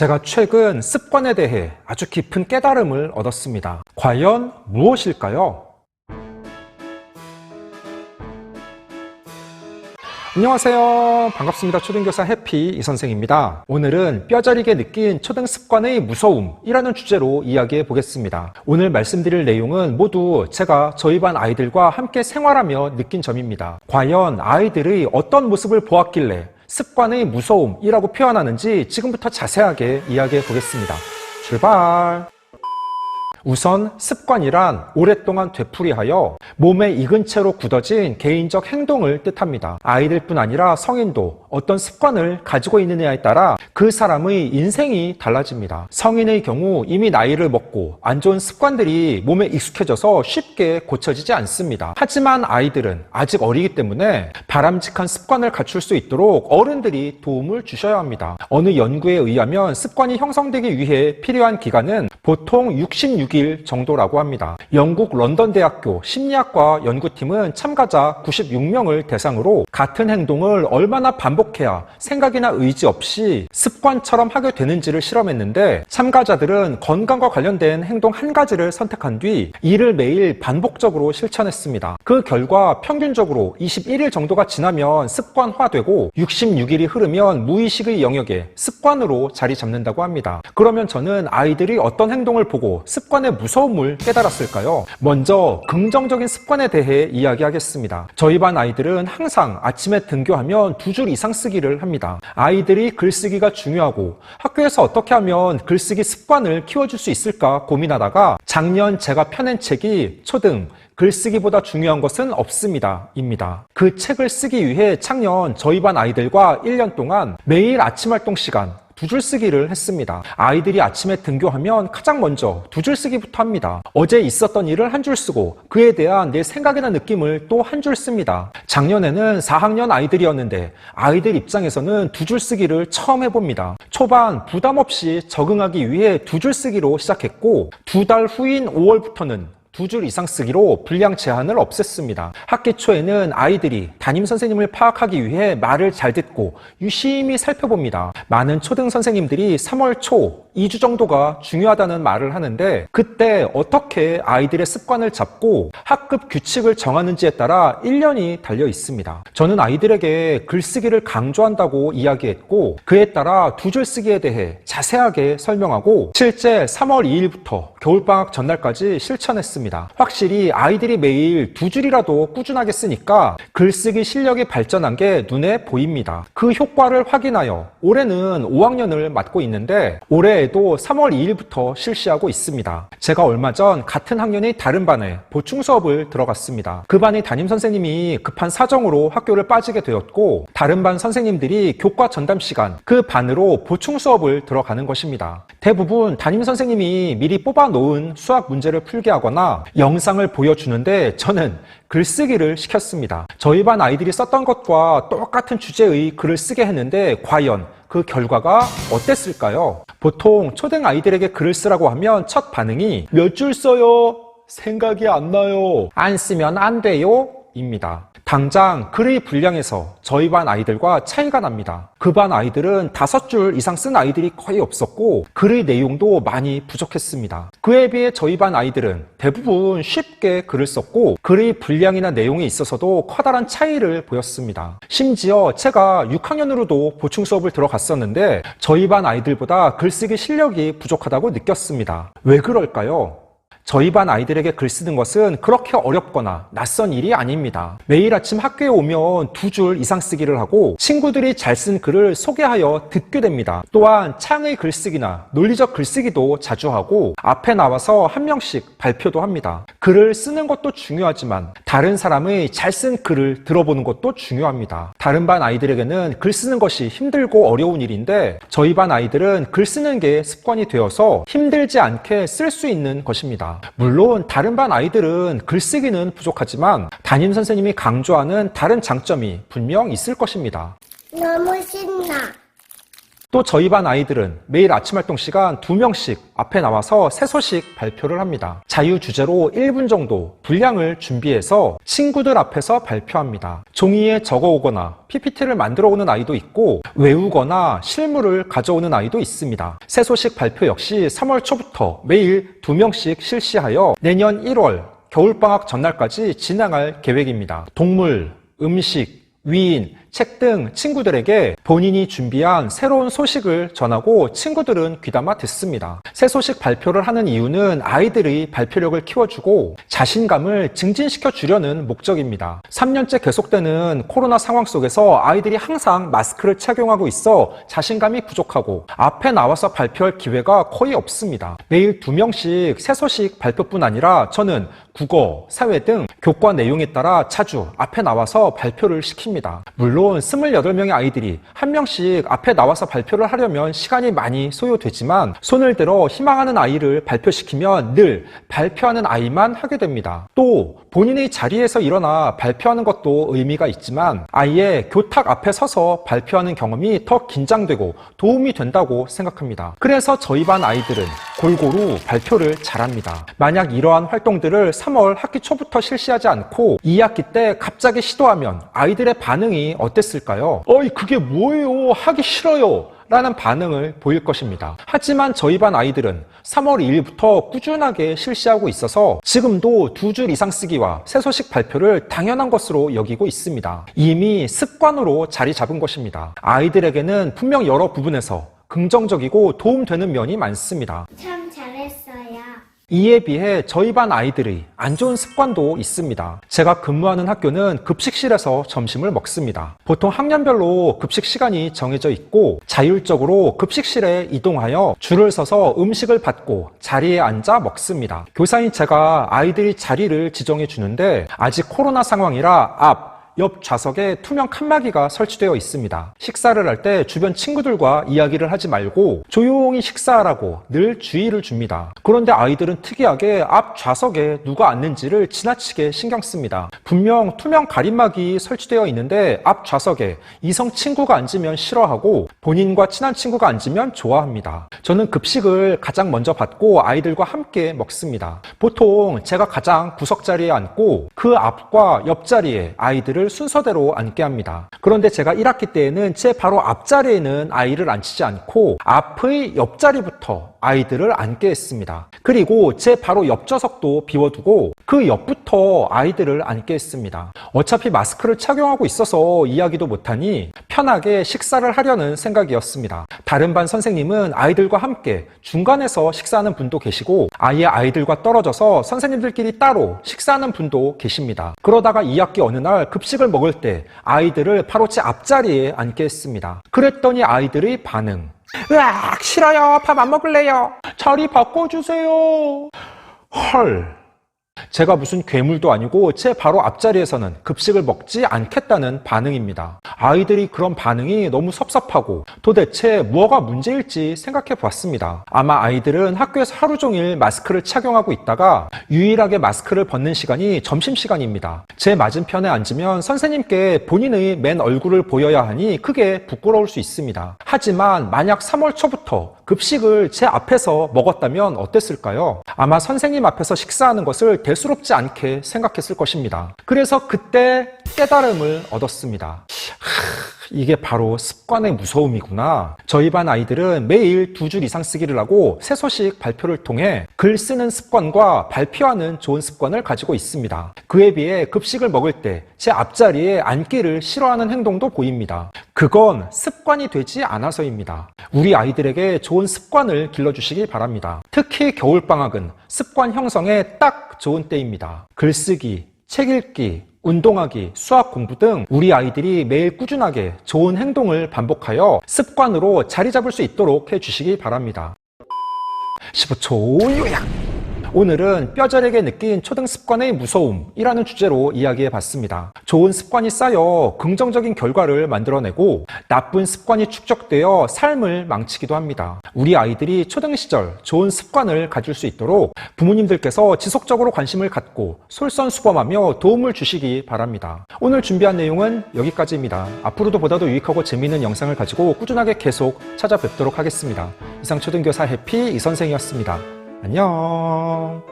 제가 최근 습관에 대해 아주 깊은 깨달음을 얻었습니다. 과연 무엇일까요? 안녕하세요. 반갑습니다. 초등교사 해피 이 선생입니다. 오늘은 뼈저리게 느낀 초등 습관의 무서움이라는 주제로 이야기해 보겠습니다. 오늘 말씀드릴 내용은 모두 제가 저희 반 아이들과 함께 생활하며 느낀 점입니다. 과연 아이들의 어떤 모습을 보았길래 습관의 무서움이라고 표현하는지 지금부터 자세하게 이야기해 보겠습니다. 출발! 우선 습관이란 오랫동안 되풀이하여 몸에 익은 채로 굳어진 개인적 행동을 뜻합니다. 아이들뿐 아니라 성인도 어떤 습관을 가지고 있느냐에 따라 그 사람의 인생이 달라집니다. 성인의 경우 이미 나이를 먹고 안 좋은 습관들이 몸에 익숙해져서 쉽게 고쳐지지 않습니다. 하지만 아이들은 아직 어리기 때문에 바람직한 습관을 갖출 수 있도록 어른들이 도움을 주셔야 합니다. 어느 연구에 의하면 습관이 형성되기 위해 필요한 기간은 보통 66일 정도라고 합니다. 영국 런던 대학교 심리학과 연구팀은 참가자 96명을 대상으로 같은 행동을 얼마나 반복해야 생각이나 의지 없이 습관처럼 하게 되는지를 실험했는데 참가자들은 건강과 관련된 행동 한 가지를 선택한 뒤 이를 매일 반복적으로 실천했습니다. 그 결과 평균적으로 21일 정도가 지나면 습관화되고 66일이 흐르면 무의식의 영역에 습관으로 자리 잡는다고 합니다. 그러면 저는 아이들이 어떤 행동을 보고 습관의 무서움을 깨달았을까요? 먼저 긍정적인 습관에 대해 이야기하겠습니다. 저희 반 아이들은 항상 아침에 등교하면 두 줄 이상 쓰기를 합니다. 아이들이 글쓰기가 중요하고 학교에서 어떻게 하면 글쓰기 습관을 키워줄 수 있을까 고민하다가 작년 제가 펴낸 책이 초등 글쓰기보다 중요한 것은 없습니다. 입니다. 그 책을 쓰기 위해 작년 저희 반 아이들과 1년 동안 매일 아침 활동 시간 두 줄 쓰기를 했습니다. 아이들이 아침에 등교하면 가장 먼저 두 줄 쓰기부터 합니다. 어제 있었던 일을 한 줄 쓰고 그에 대한 내 생각이나 느낌을 또 한 줄 씁니다. 작년에는 4학년 아이들이었는데 아이들 입장에서는 두 줄 쓰기를 처음 해봅니다. 초반 부담 없이 적응하기 위해 두 줄 쓰기로 시작했고 두 달 후인 5월부터는 두 줄 이상 쓰기로 분량 제한을 없앴습니다. 학기 초에는 아이들이 담임 선생님을 파악하기 위해 말을 잘 듣고 유심히 살펴봅니다. 많은 초등 선생님들이 3월 초 2주 정도가 중요하다는 말을 하는데 그때 어떻게 아이들의 습관을 잡고 학급 규칙을 정하는지에 따라 1년이 달려 있습니다. 저는 아이들에게 글쓰기를 강조한다고 이야기했고 그에 따라 두 줄 쓰기에 대해 자세하게 설명하고 실제 3월 2일부터 겨울방학 전날까지 실천했습니다. 확실히 아이들이 매일 두 줄이라도 꾸준하게 쓰니까 글쓰기 실력이 발전한 게 눈에 보입니다. 그 효과를 확인하여 올해는 5학년을 맡고 있는데 올해에도 3월 2일부터 실시하고 있습니다. 제가 얼마 전 같은 학년의 다른 반에 보충 수업을 들어갔습니다. 그 반의 담임 선생님이 급한 사정으로 학교를 빠지게 되었고 다른 반 선생님들이 교과 전담 시간 그 반으로 보충 수업을 들어가는 것입니다. 대부분 담임 선생님이 미리 뽑아 놓은 수학 문제를 풀게 하거나 영상을 보여주는데 저는 글쓰기를 시켰습니다. 저희 반 아이들이 썼던 것과 똑같은 주제의 글을 쓰게 했는데 과연 그 결과가 어땠을까요? 보통 초등 아이들에게 글을 쓰라고 하면 첫 반응이 몇 줄 써요? 생각이 안 나요. 안 쓰면 안 돼요? 입니다. 당장 글의 분량에서 저희 반 아이들과 차이가 납니다. 그 반 아이들은 다섯 줄 이상 쓴 아이들이 거의 없었고 글의 내용도 많이 부족했습니다. 그에 비해 저희 반 아이들은 대부분 쉽게 글을 썼고 글의 분량이나 내용에 있어서도 커다란 차이를 보였습니다. 심지어 제가 6학년으로도 보충 수업을 들어갔었는데 저희 반 아이들보다 글쓰기 실력이 부족하다고 느꼈습니다. 왜 그럴까요? 저희 반 아이들에게 글 쓰는 것은 그렇게 어렵거나 낯선 일이 아닙니다. 매일 아침 학교에 오면 두 줄 이상 쓰기를 하고 친구들이 잘 쓴 글을 소개하여 듣게 됩니다. 또한 창의 글쓰기나 논리적 글쓰기도 자주 하고 앞에 나와서 한 명씩 발표도 합니다. 글을 쓰는 것도 중요하지만 다른 사람의 잘 쓴 글을 들어보는 것도 중요합니다. 다른 반 아이들에게는 글 쓰는 것이 힘들고 어려운 일인데 저희 반 아이들은 글 쓰는 게 습관이 되어서 힘들지 않게 쓸 수 있는 것입니다. 물론 다른 반 아이들은 글쓰기는 부족하지만 담임 선생님이 강조하는 다른 장점이 분명 있을 것입니다. 너무 신나. 또 저희 반 아이들은 매일 아침 활동 시간 2명씩 앞에 나와서 새 소식 발표를 합니다. 자유 주제로 1분 정도 분량을 준비해서 친구들 앞에서 발표합니다. 종이에 적어오거나 PPT를 만들어 오는 아이도 있고 외우거나 실물을 가져오는 아이도 있습니다. 새 소식 발표 역시 3월 초부터 매일 2명씩 실시하여 내년 1월 겨울방학 전날까지 진행할 계획입니다. 동물, 음식, 위인, 책 등 친구들에게 본인이 준비한 새로운 소식을 전하고 친구들은 귀담아 듣습니다. 새 소식 발표를 하는 이유는 아이들의 발표력을 키워주고 자신감을 증진시켜 주려는 목적입니다. 3년째 계속되는 코로나 상황 속에서 아이들이 항상 마스크를 착용하고 있어 자신감이 부족하고 앞에 나와서 발표할 기회가 거의 없습니다. 매일 두 명씩 새 소식 발표뿐 아니라 저는 국어, 사회 등 교과 내용에 따라 자주 앞에 나와서 발표를 시킵니다. 물론 28명의 아이들이 한 명씩 앞에 나와서 발표를 하려면 시간이 많이 소요되지만 손을 들어 희망하는 아이를 발표시키면 늘 발표하는 아이만 하게 됩니다. 또 본인의 자리에서 일어나 발표하는 것도 의미가 있지만 아이의 교탁 앞에 서서 발표하는 경험이 더 긴장되고 도움이 된다고 생각합니다. 그래서 저희 반 아이들은 골고루 발표를 잘합니다. 만약 이러한 활동들을 3월 학기 초부터 실시하지 않고 2학기 때 갑자기 시도하면 아이들의 반응이 어땠을까요? 어이, 그게 뭐예요? 하기 싫어요. 라는 반응을 보일 것입니다. 하지만 저희 반 아이들은 3월 2일부터 꾸준하게 실시하고 있어서 지금도 두 줄 이상 쓰기와 새 소식 발표를 당연한 것으로 여기고 있습니다. 이미 습관으로 자리 잡은 것입니다. 아이들에게는 분명 여러 부분에서 긍정적이고 도움되는 면이 많습니다. 이에 비해 저희 반 아이들의 안 좋은 습관도 있습니다. 제가 근무하는 학교는 급식실에서 점심을 먹습니다. 보통 학년별로 급식 시간이 정해져 있고 자율적으로 급식실에 이동하여 줄을 서서 음식을 받고 자리에 앉아 먹습니다. 교사인 제가 아이들이 자리를 지정해 주는데 아직 코로나 상황이라 앞, 옆 좌석에 투명 칸막이가 설치되어 있습니다. 식사를 할 때 주변 친구들과 이야기를 하지 말고 조용히 식사하라고 늘 주의를 줍니다. 그런데 아이들은 특이하게 앞 좌석에 누가 앉는지를 지나치게 신경 씁니다. 분명 투명 가림막이 설치되어 있는데 앞 좌석에 이성 친구가 앉으면 싫어하고 본인과 친한 친구가 앉으면 좋아합니다. 저는 급식을 가장 먼저 받고 아이들과 함께 먹습니다. 보통 제가 가장 구석 자리에 앉고 그 앞과 옆 자리에 아이들을 순서대로 앉게 합니다. 그런데 제가 1학기 때에는 제 바로 앞자리에는 아이를 앉히지 않고 앞의 옆자리부터 아이들을 앉게 했습니다. 그리고 제 바로 옆 좌석도 비워두고 그 옆부터 아이들을 앉게 했습니다. 어차피 마스크를 착용하고 있어서 이야기도 못하니 편하게 식사를 하려는 생각이었습니다. 다른 반 선생님은 아이들과 함께 중간에서 식사하는 분도 계시고 아예 아이들과 떨어져서 선생님들끼리 따로 식사하는 분도 계십니다. 그러다가 2학기 어느 날 급식을 먹을 때 아이들을 바로 제 앞자리에 앉게 했습니다. 그랬더니 아이들의 반응. 으악, 싫어요. 밥 안 먹을래요. 자리 바꿔주세요. 헐. 제가 무슨 괴물도 아니고 제 바로 앞자리에서는 급식을 먹지 않겠다는 반응입니다. 아이들이 그런 반응이 너무 섭섭하고 도대체 무엇가 문제일지 생각해 보았습니다. 아마 아이들은 학교에서 하루 종일 마스크를 착용하고 있다가 유일하게 마스크를 벗는 시간이 점심시간입니다. 제 맞은편에 앉으면 선생님께 본인의 맨 얼굴을 보여야 하니 크게 부끄러울 수 있습니다. 하지만 만약 3월 초부터 급식을 제 앞에서 먹었다면 어땠을까요? 아마 선생님 앞에서 식사하는 것을 대수롭지 않게 생각했을 것입니다. 그래서 그때 깨달음을 얻었습니다. 하, 이게 바로 습관의 무서움이구나. 저희 반 아이들은 매일 두 줄 이상 쓰기를 하고 새 소식 발표를 통해 글 쓰는 습관과 발표하는 좋은 습관을 가지고 있습니다. 그에 비해 급식을 먹을 때 제 앞자리에 앉기를 싫어하는 행동도 보입니다. 그건 습관이 되지 않아서입니다. 우리 아이들에게 좋은 습관을 길러주시기 바랍니다. 특히 겨울방학은 습관 형성에 딱 좋은 때입니다. 글쓰기, 책 읽기, 운동하기, 수학 공부 등 우리 아이들이 매일 꾸준하게 좋은 행동을 반복하여 습관으로 자리 잡을 수 있도록 해주시기 바랍니다. 15초 요약! 오늘은 뼈저리게 느낀 초등 습관의 무서움이라는 주제로 이야기해 봤습니다. 좋은 습관이 쌓여 긍정적인 결과를 만들어내고 나쁜 습관이 축적되어 삶을 망치기도 합니다. 우리 아이들이 초등 시절 좋은 습관을 가질 수 있도록 부모님들께서 지속적으로 관심을 갖고 솔선수범하며 도움을 주시기 바랍니다. 오늘 준비한 내용은 여기까지입니다. 앞으로도 보다 더 유익하고 재미있는 영상을 가지고 꾸준하게 계속 찾아뵙도록 하겠습니다. 이상 초등교사 해피 이 선생이었습니다. 안녕.